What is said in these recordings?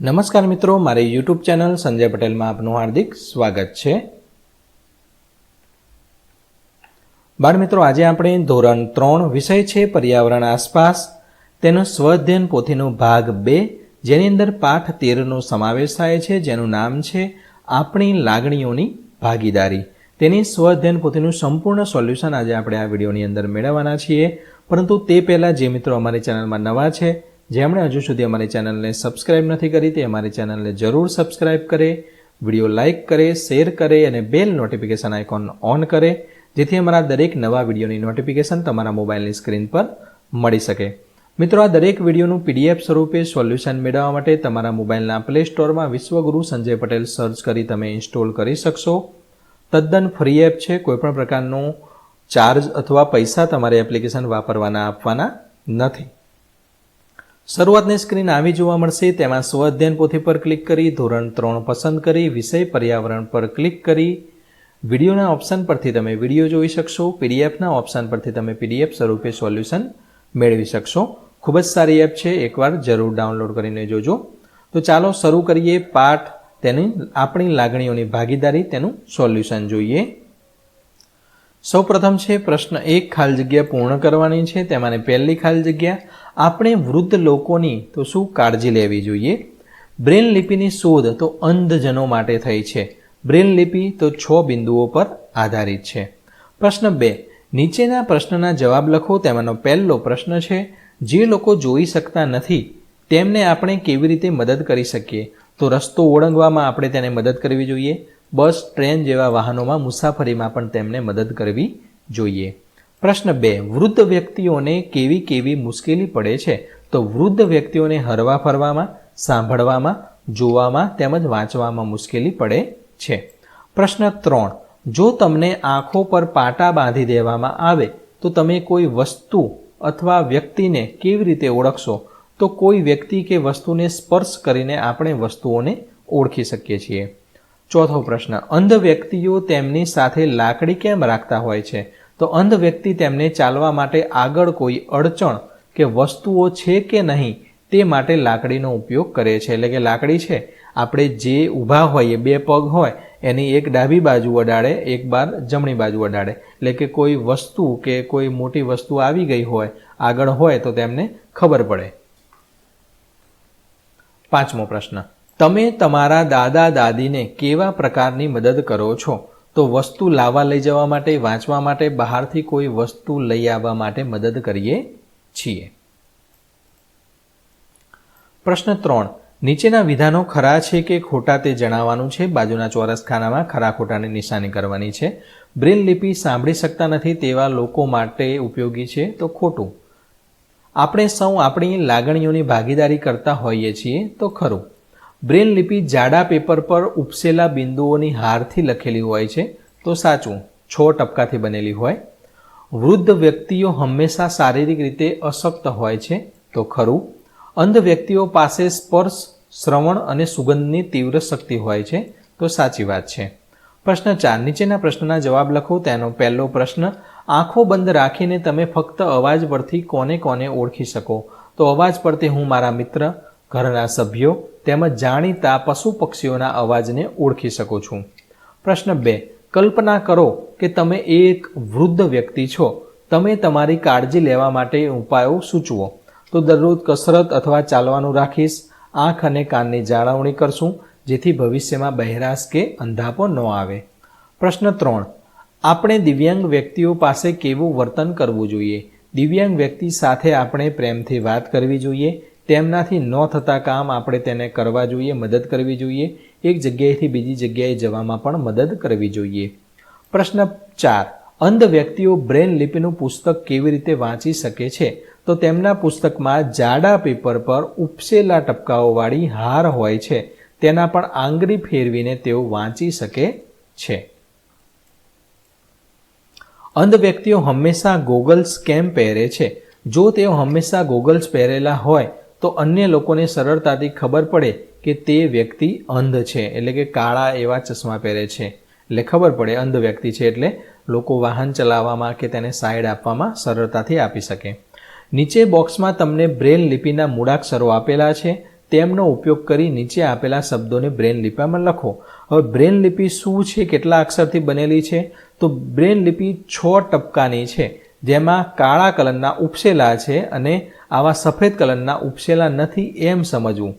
નમસ્કાર મિત્રો, મારી યુટ્યુબ ચેનલ સંજય પટેલમાં આપનું હાર્દિક સ્વાગત છે. બાળ મિત્રો, આજે આપણે ધોરણ ત્રણ વિષય છે પર્યાવરણ આસપાસ. તેનો સ્વઅધ્યયન પોથીનો ભાગ બે, જેની અંદર પાઠ તેરનો સમાવેશ થાય છે, જેનું નામ છે આપણી લાગણીઓની ભાગીદારી. તેની સ્વઅધ્યયન પોથીનું સંપૂર્ણ સોલ્યુશન આજે આપણે આ વિડીયોની અંદર મેળવવાના છીએ. પરંતુ તે પહેલાં જે મિત્રો અમારી ચેનલમાં નવા છે જેમણે હજુ સુધી અમારી ચેનલને સબસ્ક્રાઇબ નથી કરી તે અમારી ચેનલને જરૂર સબસ્ક્રાઇબ કરે, વીડિયો લાઇક કરે, શેર કરે અને બેલ નોટિફિકેશન આઇકોન ઓન કરે, જેથી અમારા દરેક નવા વિડીયોની નોટિફિકેશન તમારા મોબાઈલની સ્ક્રીન પર મળી શકે. મિત્રો, આ દરેક વિડીયોનું પીડીએફ સ્વરૂપે સોલ્યુશન મેળવવા માટે તમારા મોબાઈલના પ્લે સ્ટોરમાં વિશ્વગુરુ સંજય પટેલ સર્ચ કરી તમે ઇન્સ્ટોલ કરી શકશો. તદ્દન ફ્રી એપ છે, કોઈપણ પ્રકારનો ચાર્જ અથવા પૈસા તમારે એપ્લિકેશન વાપરવાના, આપવાના નથી. શરૂઆતની સ્ક્રીન આવી જોવા મળશે. તેમાં સ્વ અધ્યયન પોથી પર ક્લિક કરી, ધોરણ ત્રણ પસંદ કરી, વિષય પર્યાવરણ પર ક્લિક કરી. વિડીયોના ઓપ્શન પરથી તમે વીડિયો જોઈ શકશો. પીડીએફના ઓપ્શન પરથી તમે પીડીએફ સ્વરૂપે સોલ્યુશન મેળવી શકશો. ખૂબ જ સારી એપ છે. એકવાર જરૂર ડાઉનલોડ કરીને જોજો. તો ચાલો શરૂ કરીએ પાઠ. તેની આપણી લાગણીઓની ભાગીદારી, તેનું સોલ્યુશન જોઈએ. સૌપ્રથમ છે પ્રશ્ન એક. ખાલી જગ્યા પૂર્ણ કરવાની છે. તેમાંની પહેલી ખાલી જગ્યા આપણે વૃદ્ધ લોકોની તો શું કાળજી લેવી જોઈએ? બ્રેન લિપિની શોધ તો અંધજનો માટે થઈ છે. બ્રેન લિપિ તો છ બિંદુઓ પર આધારિત છે. પ્રશ્ન બે. નીચેના પ્રશ્નના જવાબ લખો. તેમાંનો પહેલો પ્રશ્ન છે, જે લોકો જોઈ શકતા નથી, તેમને આપણે કેવી રીતે મદદ કરી શકીએ? તો રસ્તો ઓળંગવામાં આપણે તેને મદદ કરવી જોઈએ. બસ, ટ્રેન જેવા વાહનોમાં મુસાફરીમાં પણ તેમને મદદ કરવી જોઈએ. પ્રશ્ન બે, વૃદ્ધ વ્યક્તિઓને કેવી કેવી મુશ્કેલી પડે છે? તો વૃદ્ધ વ્યક્તિઓને હરવા ફરવામાં, સાંભળવામાં, જોવામાં તેમજ વાંચવામાં મુશ્કેલી પડે છે. પ્રશ્ન ત્રણ, જો તમને આંખો પર પાટા બાંધી દેવામાં આવે, તો તમે કોઈ વસ્તુ અથવા વ્યક્તિને કેવી રીતે ઓળખશો? તો કોઈ વ્યક્તિ કે વસ્તુને સ્પર્શ કરીને આપણે વસ્તુઓને ઓળખી શકીએ છીએ. ચોથો પ્રશ્ન, અંધ વ્યક્તિઓ તેમની સાથે લાકડી કેમ રાખતા હોય છે? તો અંધ વ્યક્તિ તેમને ચાલવા માટે આગળ કોઈ અડચણ કે વસ્તુઓ છે કે નહીં તે માટે લાકડીનો ઉપયોગ કરે છે. એટલે કે લાકડી છે, આપણે જે ઊભા હોઈએ, બે પગ હોય, એની એક ડાબી બાજુ અડાડે, એક બાર જમણી બાજુ અડાડે. એટલે કે કોઈ વસ્તુ કે કોઈ મોટી વસ્તુ આવી ગઈ હોય, આગળ હોય તો તેમને ખબર પડે. પાંચમો પ્રશ્ન. તમે તમારા દાદા દાદીને કેવા પ્રકારની મદદ કરો છો? તો વસ્તુ લાવવા લઈ જવા માટે, વાંચવા માટે, બહારથી કોઈ વસ્તુ લઈ આવવા માટે મદદ કરીએ છીએ. પ્રશ્ન ત્રણ. નીચેના વિધાનો ખરા છે કે ખોટા તે જણાવવાનું છે? બાજુના ચોરસ ખાનામાં ખરા ખોટાની નિશાની કરવાની છે. બ્રેલ લિપિ સાંભળી શકતા નથી તેવા લોકો માટે ઉપયોગી છે તો ખોટું. આપણે સૌ આપણી લાગણીઓની ભાગીદારી કરતા હોઈએ છીએ તો ખરું. બ્રેલ લિપિ જાડા પેપર પર ઉપસેલા બિંદુઓની હારથી લખેલી હોય છે, તો સાચું, છ ટપકાથી બનેલી હોય. વૃદ્ધ વ્યક્તિઓ હંમેશા શારીરિક રીતે અશક્ત હોય છે, તો ખરું. અંધ વ્યક્તિઓ પાસે સ્પર્શ, શ્રવણ અને સુગંધની તીવ્ર શક્તિ હોય છે, તો સાચી વાત છે. પ્રશ્ન ચાર, નીચેના પ્રશ્નના જવાબ લખો. તેનો પહેલો પ્રશ્ન, આંખો બંધ રાખીને તમે ફક્ત અવાજ પરથી કોને કોને ઓળખી શકો? તો અવાજ પરથી હું મારા મિત્ર, ઘરના સભ્યો તેમજ જાણીતા પશુ પક્ષીઓના અવાજને ઓળખી શકું છું. પ્રશ્ન બે, કલ્પના કરો કે તમે એક વૃદ્ધ વ્યક્તિ છો. તમે તમારી કાળજી લેવા માટે ઉપાયો સૂચવો. તો દરરોજ કસરત અથવા ચાલવાનું રાખીશ, આંખ અને કાનની જાળવણી કરશું, જેથી ભવિષ્યમાં બહેરાશ કે અંધાપો ન આવે. પ્રશ્ન ત્રણ, આપણે દિવ્યાંગ વ્યક્તિઓ પાસે કેવું વર્તન કરવું જોઈએ? દિવ્યાંગ વ્યક્તિ સાથે આપણે પ્રેમથી વાત કરવી જોઈએ? તેમનાથી ન થતા કામ આપણે તેને કરવા જોઈએ, મદદ કરવી જોઈએ. એક જગ્યાએથી બીજી જગ્યાએ જવામાં પણ મદદ કરવી જોઈએ. પ્રશ્ન ચાર. અંધ વ્યક્તિઓ બ્રેન લિપિનું પુસ્તક કેવી રીતે વાંચી શકે છે? તો તેમના પુસ્તકમાં જાડા પેપર પર ઉપસેલા ટપકાઓવાળી હાર હોય છે. તેના પણ આંગળી ફેરવીને તેઓ વાંચી શકે છે. અંધ વ્યક્તિઓ હંમેશા ગોગલ્સ કેમ પહેરે છે? જો તેઓ હંમેશા ગોગલ્સ પહેરેલા હોય તો અન્ય લોકોને સરળતાથી ખબર પડે કે તે વ્યક્તિ અંધ છે, એટલે કે કાળા એવા ચશ્મા પહેરે છે. એટલે ખબર પડે અંધ વ્યક્તિ છે એટલે લોકો વાહન ચલાવવામાં કે તેને સાઈડ આપવામાં સરળતાથી આપી શકે. નીચે બોક્સમાં તમને બ્રેલ લિપિના મૂળાક્ષરો આપેલા છે. તેમનો ઉપયોગ કરી નીચે આપેલા શબ્દોને બ્રેન લિપિમાં લખો. હવે બ્રેન લિપિ શું છે, કેટલા અક્ષરથી બનેલી છે? તો બ્રેન લિપિ છ ટપકાની છે. જેમાં કાળા કલરના ઉપસેલા છે અને આવા સફેદ કલરના ઉપસેલા નથી એમ સમજવું.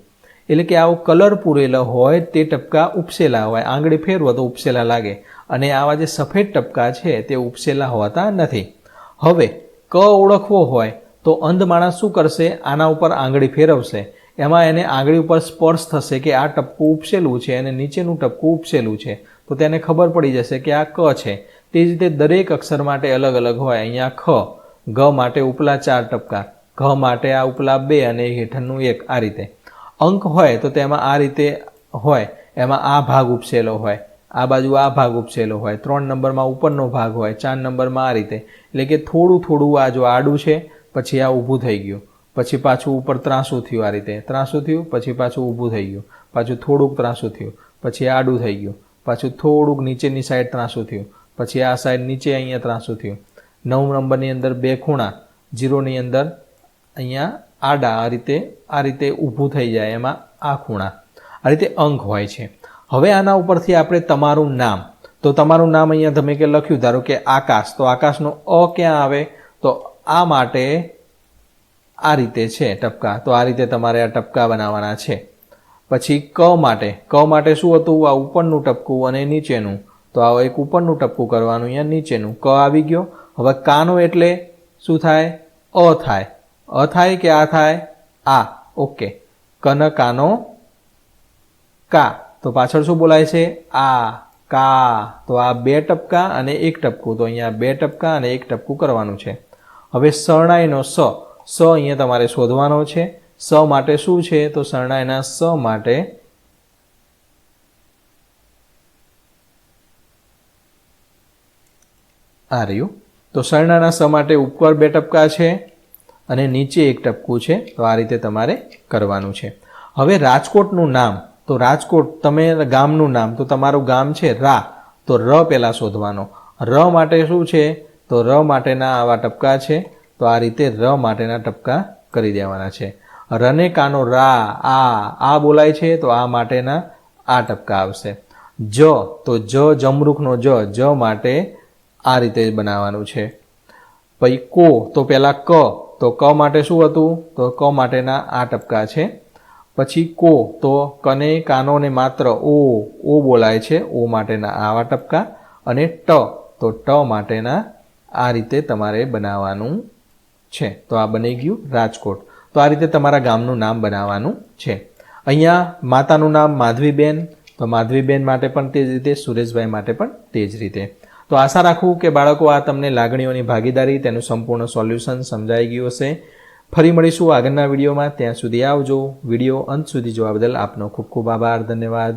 એટલે કે આવો કલર પૂરેલો હોય તે ટપકા ઉપસેલા હોય. આંગળી ફેરવો તો ઉપસેલા લાગે. અને આવા જે સફેદ ટપકા છે તે ઉપસેલા હોતા નથી. હવે, ક ઓળખવો હોય તો અંધ માણસ શું કરશે? આના ઉપર આંગળી ફેરવશે. એમાં એને આંગળી ઉપર સ્પર્શ થશે કે આ ટપકું ઉપસેલું છે અને નીચેનું ટપકું ઉપસેલું છે. તો તેને ખબર પડી જશે કે આ ક છે. તે જ રીતે દરેક અક્ષર માટે અલગ અલગ હોય. અહીંયા ખ, ગ માટે ઉપલા ચાર ટપકા, ઘ માટે આ ઉપલા બે અને હેઠળનું એક, આ રીતે. અંક હોય તો તેમાં આ રીતે હોય, એમાં આ ભાગ ઉપસેલો હોય, આ બાજુ આ ભાગ ઉપસેલો હોય, ત્રણ નંબરમાં ઉપરનો ભાગ હોય, ચાર નંબરમાં આ રીતે. એટલે કે થોડું થોડું આ જો આડું છે, પછી આ ઊભું થઈ ગયું. પછી પાછું ઉપર ત્રાસું થયું આ રીતે. ત્રાસું થયું, પછી પાછું ઊભું થઈ ગયું. પાછું થોડુંક ત્રાસું થયું, પછી આડું થઈ ગયું. પાછું થોડુંક નીચેની સાઈડ ત્રાસું થયું. પછી આ સાઈડ નીચે અહીંયા ત્રાસું થયું. નવ નંબરની અંદર બે ખૂણા, જીરોની અંદર અહીંયા આડા, આ રીતે આ રીતે ઊભું થઈ જાય એમાં આ ખૂણા. આ રીતે અંક હોય છે. હવે આના ઉપરથી આપણે તમારું નામ. તો તમારું નામ અહીંયા તમે કે લખ્યું, ધારો કે આકાશ. તો આકાશનો અ ક્યાં આવે? તો આ માટે આ રીતે છે ટપકા. તો આ રીતે તમારે આ ટપકા બનાવવાના છે. પછી ક માટે. ક માટે શું હતું? આ ઉપરનું ટપકું અને નીચેનું. તો આ એક ઉપરનું ટપકું કરવાનું, અહીંયા નીચેનું. ક આવી ગયો. હવે કાનો એટલે શું થાય? અ થાય. અ થાય કે આ થાય? આ. ઓકે. કન, કાનો, કા. તો પાછળ શું બોલાય છે? આ, કા. તો આ બે ટપકા અને એક ટપકું. તો અહીંયા બે ટપકા અને એક ટપકું કરવાનું છે. હવે શરણાઈનો સ. સ અહીંયા તમારે શોધવાનો છે. સ માટે શું છે? તો શરણાઈના સ માટે આ રહ્યું. તો શરણાના સ માટે ઉપર બે ટપકા છે અને નીચે એક ટપકું છે. તો આ રીતે તમારે કરવાનું છે. હવે રાજકોટનું નામ, તો રાજકોટ તમે ગામનું નામ, તો તમારું ગામ છે રા. તો ર પહેલાં શોધવાનો. ર માટે શું છે? તો ર માટેના આવા ટપકા છે. તો આ રીતે ર માટેના ટપકા કરી દેવાના છે. રને કાનો રા, આ આ બોલાય છે, તો આ માટેના આ ટપકા આવશે. જ, તો જ જમરૂખનો જ જ માટે આ રીતે બનાવવાનું છે. પછી કો, તો પહેલાં ક, તો ક માટે શું હતું? તો ક માટેના આ ટપકા છે. પછી કો, તો કને કાનોને માત્ર ઓ ઓ બોલાય છે, ઓ માટેના આવા ટપકા. અને ટ, તો ટ માટેના આ રીતે તમારે બનાવવાનું છે. તો આ બની ગયું રાજકોટ. તો આ રીતે તમારા ગામનું નામ બનાવવાનું છે. અહીંયા માતાનું નામ માધવીબેન. તો માધવીબેન માટે પણ તે જ રીતે, સુરેશભાઈ માટે પણ તે જ રીતે. તો આશા રાખું કે બાળકો આ તમને લાગણીઓની ભાગીદારી, તેનું સંપૂર્ણ સોલ્યુશન સમજાઈ ગયું હશે. ફરી મળીશું આગળના વિડીયોમાં. ત્યાં સુધી આવજો. વીડિયો અંત સુધી જોવા બદલ આપનો ખૂબ ખૂબ આભાર. ધન્યવાદ.